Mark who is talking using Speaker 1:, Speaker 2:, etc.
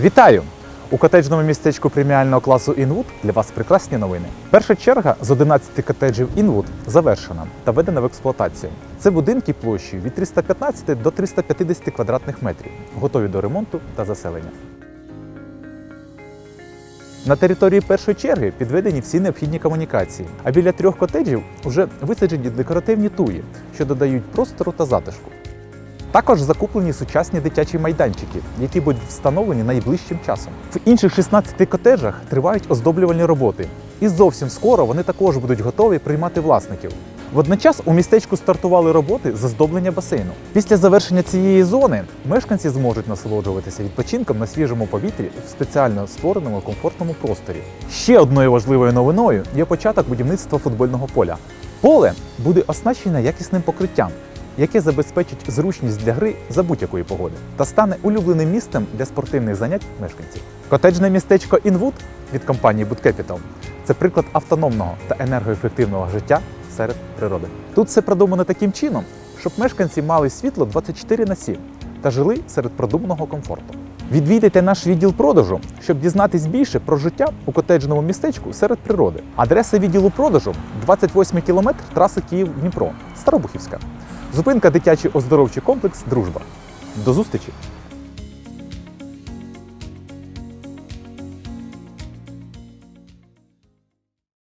Speaker 1: Вітаю! У котеджному містечку преміального класу Інвуд для вас прекрасні новини. Перша черга з 11 котеджів Інвуд завершена та введена в експлуатацію. Це будинки площею від 315 до 350 квадратних метрів, готові до ремонту та заселення. На території першої черги підведені всі необхідні комунікації, а біля трьох котеджів вже висаджені декоративні туї, що додають простору та затишку. Також закуплені сучасні дитячі майданчики, які будуть встановлені найближчим часом. В інших 16 котеджах тривають оздоблювальні роботи, і зовсім скоро вони також будуть готові приймати власників. Водночас у містечку стартували роботи з оздоблення басейну. Після завершення цієї зони мешканці зможуть насолоджуватися відпочинком на свіжому повітрі в спеціально створеному комфортному просторі. Ще одною важливою новиною є початок будівництва футбольного поля. Поле буде оснащене якісним покриттям, яке забезпечить зручність для гри за будь-якої погоди та стане улюбленим місцем для спортивних занять мешканців. Котеджне містечко Інвуд від компанії Boot Capital – це приклад автономного та енергоефективного життя серед природи. Тут все продумано таким чином, щоб мешканці мали світло 24 на 7 та жили серед продуманого комфорту. Відвідайте наш відділ продажу, щоб дізнатись більше про життя у котеджному містечку серед природи. Адреса відділу продажу 28 кілометр траси Київ-Дніпро, Старобухівська. Зупинка дитячий оздоровчий комплекс Дружба. До зустрічі!